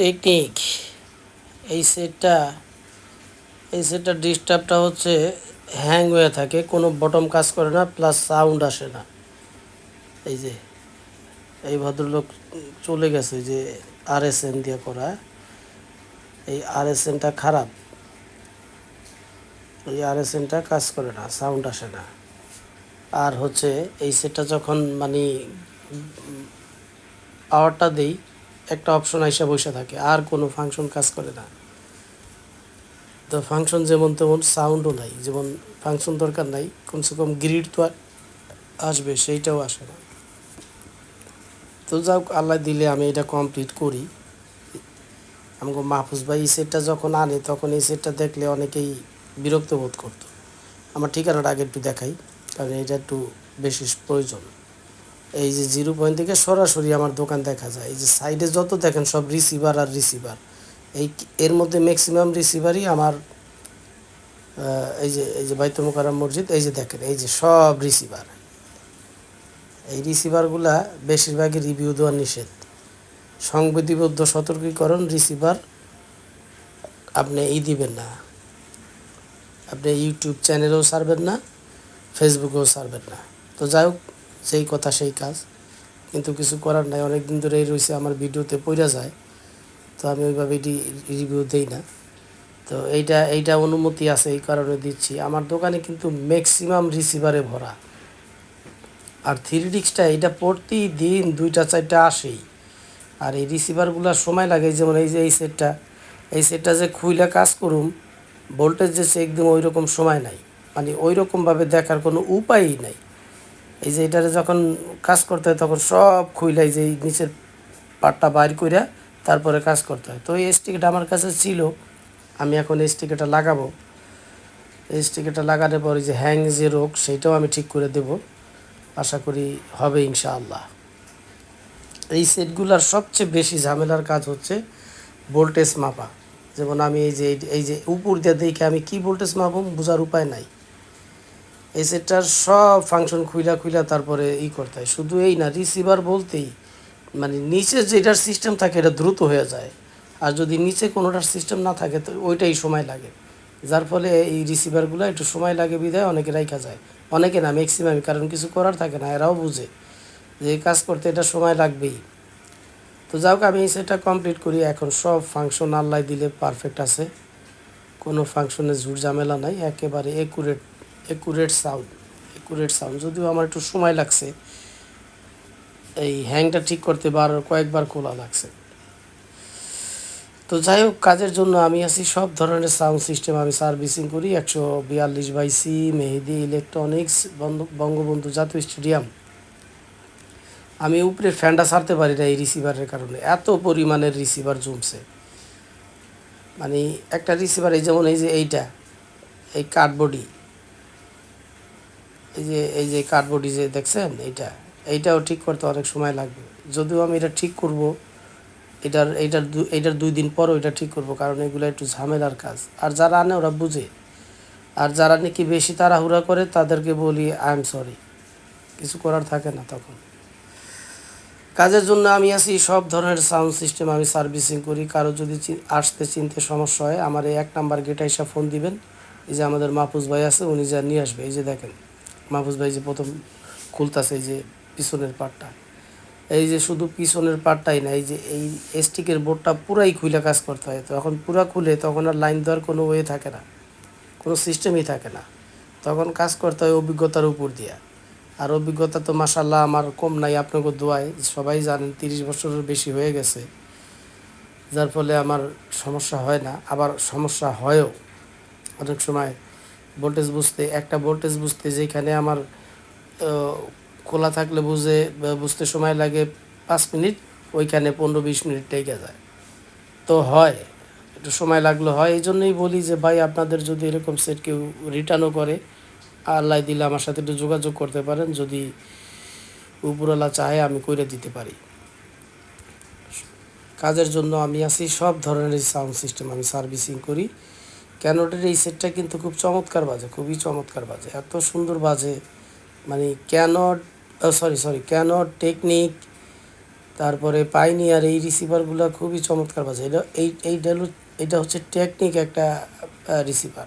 Technique. এই সেটটা, এই সেটটার ডিস্টার্বটা হচ্ছে হ্যাং হয়ে থাকে, কোনো বটম কাজ করে না, প্লাস সাউন্ড আসে না। এই যে, এই ভদ্রলোক চলে গেছে যে আর এস এন দিয়ে করা। এই আর এস এনটা খারাপ। এই আর এস এনটা কাজ করে না, সাউন্ড আসে না। আর হচ্ছে, এই সেটটা যখন মানে পাওয়ারটা দেই একটা অপশন আইসা বসে থাকে, আর কোনো ফাংশন কাজ করে না। তো ফাংশন যেমন তেমন সাউন্ডও নাই, যেমন ফাংশন দরকার নাই, কমসে কম গ্রিড তো আসবে, সেইটাও আসে না। তো যাও আল্লাহ দিলে আমি এটা কমপ্লিট করি। আমাকে মাহফুজ ভাই এই সেটটা যখন আনে, তখন এই সেটটা দেখলে অনেকেই বিরক্ত বোধ করতো। আমার ঠিকানাটা আগে একটু দেখাই, কারণ এটা একটু বেশি প্রয়োজন। এই যে জিরো পয়েন্ট থেকে সরাসরি আমার দোকান দেখা যায়। এই যে সাইডে যত দেখেন সব রিসিভার আর রিসিভার এই এর মধ্যে ম্যাক্সিমাম রিসিভারই আমার এই যে এই যে বাইতুল মসজিদ, এই যে দেখেন, এই যে সব রিসিভার এই রিসিভারগুলা বেশিরভাগই রিভিউ দেওয়া নিষেধ। সংবিধিবদ্ধ সতর্কীকরণ রিসিভার আপনি ই দিবেন না। আপনি ইউটিউব চ্যানেলেও ছাড়বেন না ফেসবুকেও ছাড়বেন না। তো যাই হোক যেই কথা, সেই কাজ। কিন্তু কিছু করার নাই অনেক দিন ধরে এই রয়েছে, আমার ভিডিওতে পড়া যায়। তো আমি ওইভাবে রিভিউ দিই না। তো এইটা এইটা অনুমতি আছে, এই কারণে দিচ্ছি। আমার দোকানে কিন্তু ম্যাক্সিমাম রিসিভারে ভরা। আর থ্রি ডিক্সটা এটা প্রতিদিন দুইটা, চারটা আসেই। আর এই রিসিভারগুলোর সময় লাগে যেমন এই যে, এই সেটটা এই সেটটা যে খুইলা কাজ করুম ভোল্টেজ যে সে একদম ওই রকম সময় নাই। মানে ওই রকমভাবে দেখার কোনো উপায়ই নাই। এই যে এটারে যখন কাজ করতে হয়, তখন সব খুইলাই যে এই নিচের পাটটা বাইর কইরা তারপরে কাজ করতে হয়। তো এই স্টিকারটা আমার কাছে ছিল, আমি এখন এই স্টিকারটা লাগাবো। এই স্টিকারটা লাগানোর পরে যে হ্যাং যে রোগ, সেটাও আমি ঠিক করে দেব। আশা করি হবে ইনশাআল্লাহ। এই সেটগুলোর সবচেয়ে বেশি ঝামেলার কাজ হচ্ছে ভোল্টেজ মাপা। যেমন আমি এই যে এই যে উপর দিয়ে দেখে আমি কি ভোল্টেজ মাপব, বোঝার উপায় নাই। এই সেটটার সব ফাংশন খুইলা খুইলা তারপরে ই করতে হয়। শুধু এই না রিসিভার বলতেই মানে নিচে যেটার সিস্টেম থাকে এটা দ্রুত হয়ে যায়। আর যদি নিচে কোনোটার সিস্টেম না থাকে, তো ওইটাই সময় লাগে। যার ফলে এই রিসিভারগুলো একটু সময় লাগে বিধায় অনেকে রাইখা যায়। অনেকে না ম্যাক্সিমামই কারণ কিছু করার থাকে না, এরাও বুঝে যে কাজ করতে এটা সময় লাগবেই। তো হোক আমি সেটটা কমপ্লিট করি, এখন সব ফাংশন আল্লাহ দিলে পারফেক্ট আছে। কোনো ফাংশনে ঝুট ঝামেলা নাই, একেবারে accurate accurate sound accurate sound যদিও আমার একটু সময় লাগছে, এই হ্যাংটা ঠিক করতে বার কয়েকবার খোলা লাগছে। তো যাই হোক, কাজের জন্য আমি আছি, সব ধরনের সাউন্ড সিস্টেম আমি সার্ভিসিং করি, একশো বিয়াল্লিশ বাই সি মেহেদি ইলেকট্রনিক্স বন্ধ- বঙ্গবন্ধু জাতীয় স্টেডিয়াম আমি উপরে ফ্যানটা ছাড়তে পারি না এই রিসিভারের কারণে, এত পরিমাণের রিসিভার জমছে। মানে একটা রিসিভার এই যেমন এই যে এইটা, এই কার্ডবডি এই যে এই যে কার্ডবডি যে দেখছেন? এইটা, এইটাও ঠিক করতে অনেক সময় লাগবে। যদিও আমি এটা ঠিক করব, এটার, এইটার এইটার দুই দিন পরও ওইটা ঠিক করব, কারণ এগুলো একটু ঝামেলার কাজ। আর যারা আনে ওরা বুঝে। আর যারা নাকি বেশি তাড়াহুড়া করে, তাদেরকে বলি আই এম সরি কিছু করার থাকে না তখন। কাজের জন্য আমি আছি, সব ধরনের সাউন্ড সিস্টেম আমি সার্ভিসিং করি। কারও যদি আসতে চিনতে সমস্যা হয়, আমার এই এক নাম্বার গেটে এসে ফোন দিবেন। এই যে আমাদের মাহফুজ ভাই আছে, উনি যা নিয়ে আসবে। এই যে দেখেন। মাহফুজ ভাই যে প্রথম খুলতাছে যে পিছনের পার্টটা এই যে শুধু পিছনের পার্টটাই না, এই যে এই স্টিকের বোর্ডটা পুরাই খুলে কাজ করতে হয়। তো এখন পুরা খুলে তখন আর লাইন দেওয়ার কোনো ওয়ে থাকে না, কোনো সিস্টেমই থাকে না। তখন কাজ করতে হয় অভিজ্ঞতার উপর দিয়া। আর অভিজ্ঞতা তো মাসাল্লাহ আমার কম নাই, আপনাকে দোয়ায় সবাই জানেন তিরিশ বছরের বেশি হয়ে গেছে। যার ফলে আমার সমস্যা হয় না, আবার সমস্যা হয়ও। অনেক সময় ভোল্টেজ বুঝতে, একটা ভোল্টেজ বুঝতে যেখানে আমার খোলা থাকলে বুঝে বুঝতে সময় লাগে পাঁচ মিনিট, ওইখানে পনেরো বিশ মিনিট লেগে যায়। তো হয়, একটু সময় লাগল হয় এই জন্যই বলি যে ভাই আপনাদের যদি এরকম সেট কেউ রিটার্নও করে, আল্লাহ দিলে আমার সাথে একটু যোগাযোগ করতে পারেন, যদি উপরওয়ালা চাহে আমি করে দিতে পারি। কাজের জন্য আমি আছি, সব ধরনের সাউন্ড সিস্টেম আমি সার্ভিসিং করি। ক্যানোটের এই সেটটা কিন্তু খুব চমৎকার বাজে, খুবই চমৎকার বাজে। এত সুন্দর বাজে। মানে can't sorry sorry can't technique তারপরে পাইনি আর এই রিসিভারগুলো খুবই চমৎকার বাজে। এটা, এই, এইটা এটা হচ্ছে টেকনিক একটা রিসিভার